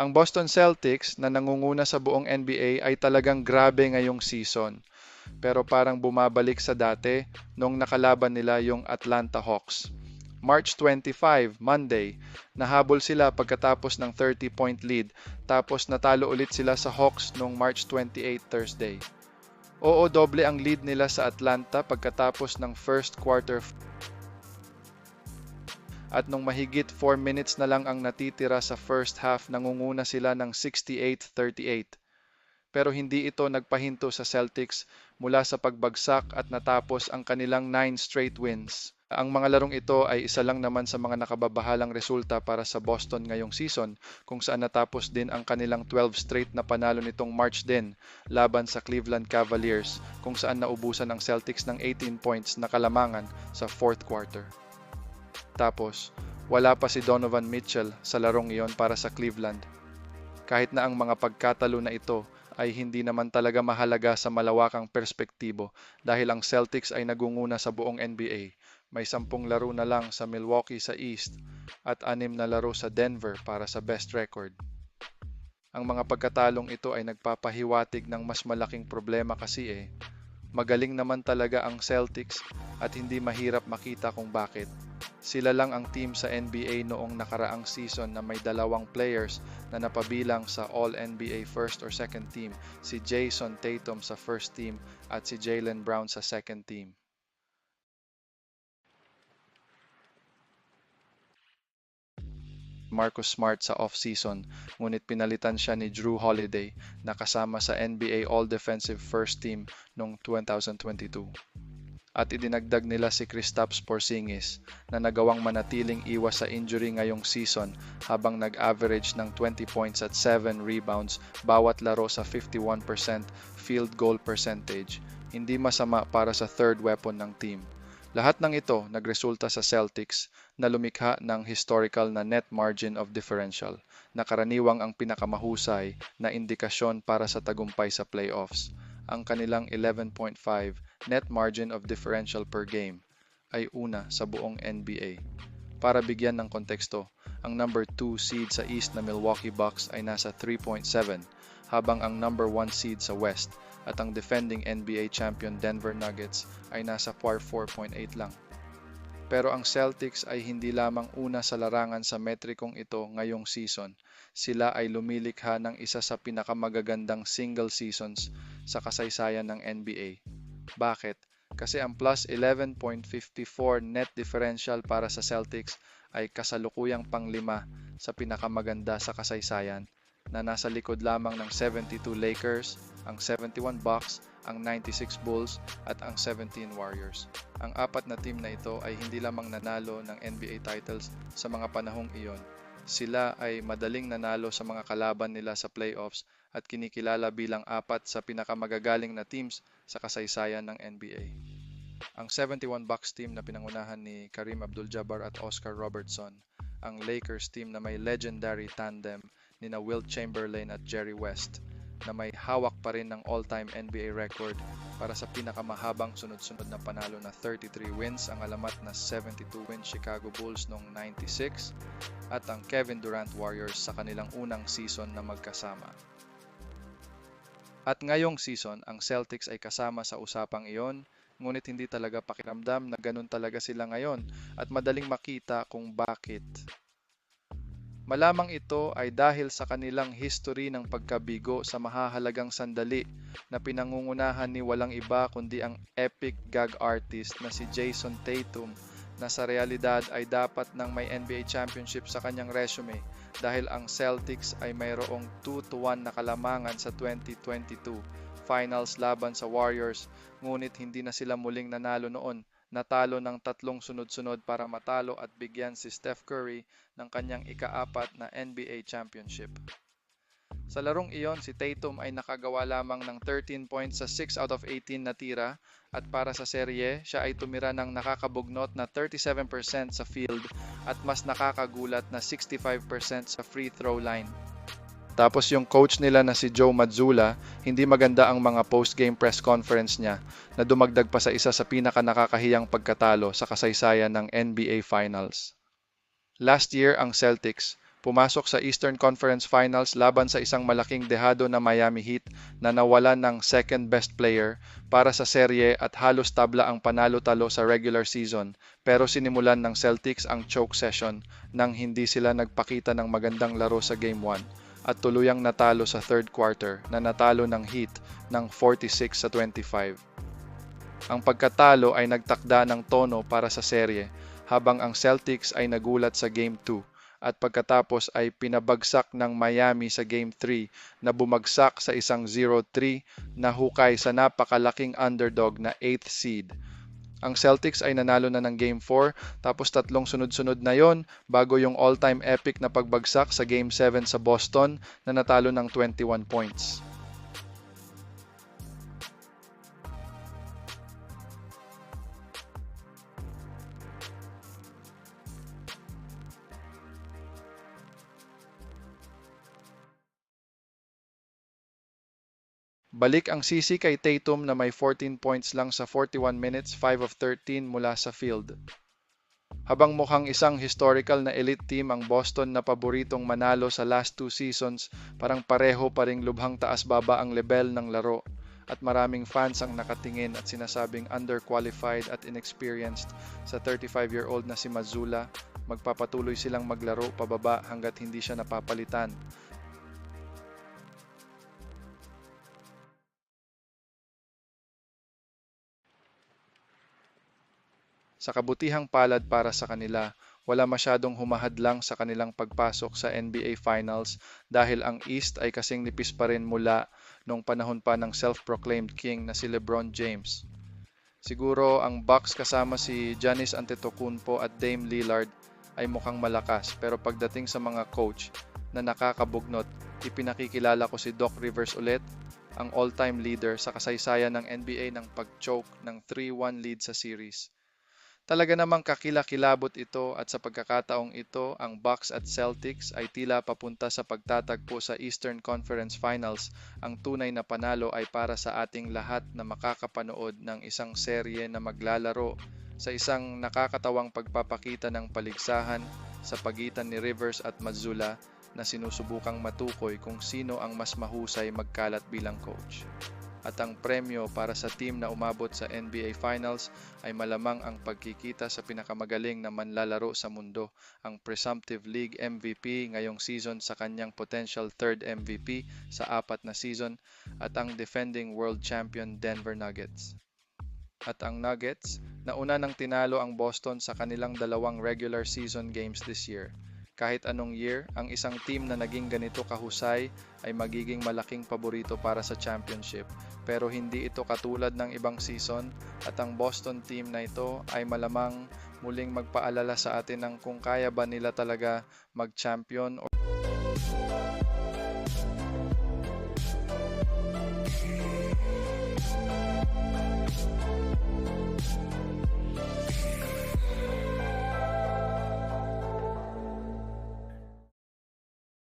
Ang Boston Celtics na nangunguna sa buong NBA ay talagang grabe ngayong season. Pero parang bumabalik sa dati nung nakalaban nila yung Atlanta Hawks. March 25, Monday, nahabol sila pagkatapos ng 30-point lead tapos natalo ulit sila sa Hawks noong March 28, Thursday. Oo, doble ang lead nila sa Atlanta pagkatapos ng first quarter at nung mahigit 4 minutes na lang ang natitira sa first half nangunguna sila ng 68-38. Pero hindi ito nagpahinto sa Celtics mula sa pagbagsak at natapos ang kanilang 9 straight wins. Ang mga larong ito ay isa lang naman sa mga nakababahalang resulta para sa Boston ngayong season kung saan natapos din ang kanilang 12 straight na panalo nitong March din laban sa Cleveland Cavaliers kung saan naubusan ng Celtics ng 18 points na kalamangan sa fourth quarter. Tapos, wala pa si Donovan Mitchell sa larong iyon para sa Cleveland. Kahit na ang mga pagkatalo na ito ay hindi naman talaga mahalaga sa malawakang perspektibo dahil ang Celtics ay nagunguna sa buong NBA. May sampung laro na lang sa Milwaukee sa East at anim na laro sa Denver para sa best record. Ang mga pagkatalong ito ay nagpapahiwatig ng mas malaking problema kasi eh. Magaling naman talaga ang Celtics at hindi mahirap makita kung bakit. Sila lang ang team sa NBA noong nakaraang season na may dalawang players na napabilang sa All-NBA first or second team, si Jason Tatum sa first team at si Jalen Brown sa second team. Marcus Smart sa off-season, ngunit pinalitan siya ni Drew Holiday na kasama sa NBA All-Defensive First Team noong 2022 at idinagdag nila si Kristaps Porzingis na nagawang manatiling iwas sa injury ngayong season habang nag-average ng 20 points at 7 rebounds bawat laro sa 51% field goal percentage. Hindi masama para sa third weapon ng team. Lahat ng ito nagresulta sa Celtics na lumikha ng historical na net margin of differential na karaniwang ang pinakamahusay na indikasyon para sa tagumpay sa playoffs ang kanilang 11.5 net margin of differential per game ay una sa buong NBA. Para bigyan ng konteksto, ang number 2 seed sa East na Milwaukee Bucks ay nasa 3.7 habang ang number 1 seed sa West at ang defending NBA champion Denver Nuggets ay nasa par 4.8 lang. Pero ang Celtics ay hindi lamang una sa larangan sa metrikong ito ngayong season. Sila ay lumilikha ng isa sa pinakamagagandang single seasons sa kasaysayan ng NBA. Bakit? Kasi ang plus 11.54 net differential para sa Celtics ay kasalukuyang panglima sa pinakamaganda sa kasaysayan na nasa likod lamang ng 72 Lakers, ang 71 Bucks ang 96 Bulls at ang 17 Warriors. Ang apat na team na ito ay hindi lamang nanalo ng NBA titles sa mga panahong iyon. Sila ay madaling nanalo sa mga kalaban nila sa playoffs at kinikilala bilang apat sa pinakamagagaling na teams sa kasaysayan ng NBA. Ang 71 Bucks team na pinangunahan ni Kareem Abdul-Jabbar at Oscar Robertson, ang Lakers team na may legendary tandem ni na Wilt Chamberlain at Jerry West, na may hawak pa rin ng all-time NBA record para sa pinakamahabang sunod-sunod na panalo na 33 wins ang alamat na 72 wins Chicago Bulls noong 96 at ang Kevin Durant Warriors sa kanilang unang season na magkasama. At ngayong season, ang Celtics ay kasama sa usapang iyon, ngunit hindi talaga pakiramdam na ganun talaga sila ngayon at madaling makita kung bakit. Malamang ito ay dahil sa kanilang history ng pagkabigo sa mahahalagang sandali na pinangungunahan ni walang iba kundi ang epic gag artist na si Jason Tatum na sa realidad ay dapat nang may NBA championship sa kanyang resume dahil ang Celtics ay mayroong 2-1 na kalamangan sa 2022 finals laban sa Warriors ngunit hindi na sila muling nanalo noon natalo ng tatlong sunod-sunod para matalo at bigyan si Steph Curry ng kanyang ikaapat na NBA championship. Sa larong iyon, si Tatum ay nakagawa lamang ng 13 points sa 6 out of 18 na tira at para sa serye, siya ay tumira ng nakakabugnot na 37% sa field at mas nakakagulat na 65% sa free throw line. Tapos yung coach nila na si Joe Mazzula, hindi maganda ang mga post-game press conference niya na dumagdag pa sa isa sa pinaka nakakahiyang pagkatalo sa kasaysayan ng NBA Finals. Last year, ang Celtics, Pumasok sa Eastern Conference Finals laban sa isang malaking dehado na Miami Heat na nawalan ng second best player para sa serye at halos tabla ang panalo-talo sa regular season pero sinimulan ng Celtics ang choke session nang hindi sila nagpakita ng magandang laro sa Game 1 at tuluyang natalo sa third quarter na natalo ng Heat ng 46 sa 25. Ang pagkatalo ay nagtakda ng tono para sa serye habang ang Celtics ay nagulat sa Game 2 at pagkatapos ay pinabagsak ng Miami sa Game 3 na bumagsak sa isang 0-3 na hukay sa napakalaking underdog na 8th seed. Ang Celtics ay nanalo na ng Game 4 tapos tatlong sunod-sunod na yon bago yung all-time epic na pagbagsak sa Game 7 sa Boston na natalo ng 21 points. Balik ang sisi kay Tatum na may 14 points lang sa 41 minutes, 5 of 13 mula sa field. Habang mukhang isang historical na elite team ang Boston na paboritong manalo sa last two seasons, parang pareho pa ring lubhang taas-baba ang level ng laro at maraming fans ang nakatingin at sinasabing underqualified at inexperienced sa 35-year-old na si Mazzulla. Magpapatuloy silang maglaro pababa hanggat hindi siya napapalitan Sa kabutihang palad para sa kanila, wala masyadong humahadlang sa kanilang pagpasok sa NBA Finals dahil ang East ay kasing nipis pa rin mula nung panahon pa ng self-proclaimed king na si LeBron James. Siguro ang Bucks kasama si Giannis Antetokounmpo at Dame Lillard ay mukhang malakas pero pagdating sa mga coach na nakakabugnot, ipinakikilala ko si Doc Rivers ulit, ang all-time leader sa kasaysayan ng NBA ng pag-choke ng 3-1 lead sa series. Talaga namang kakilakilabot ito at sa pagkakataong ito, ang Bucks at Celtics ay tila papunta sa pagtatagpo sa Eastern Conference Finals. Ang tunay na panalo ay para sa ating lahat na makakapanood ng isang serye na maglalaro sa isang nakakatawang pagpapakita ng paligsahan sa pagitan ni Rivers at Mazzulla na sinusubukang matukoy kung sino ang mas mahusay magkalat bilang coach at ang premyo para sa team na umabot sa NBA Finals ay malamang ang pagkikita sa pinakamagaling na manlalaro sa mundo, ang presumptive league MVP ngayong season sa kanyang potential third MVP sa apat na season at ang defending world champion Denver Nuggets. At ang Nuggets, nauna nang tinalo ang Boston sa kanilang dalawang regular season games this year kahit anong year, ang isang team na naging ganito kahusay ay magiging malaking paborito para sa championship. Pero hindi ito katulad ng ibang season at ang Boston team na ito ay malamang muling magpaalala sa atin ng kung kaya ba nila talaga mag-champion o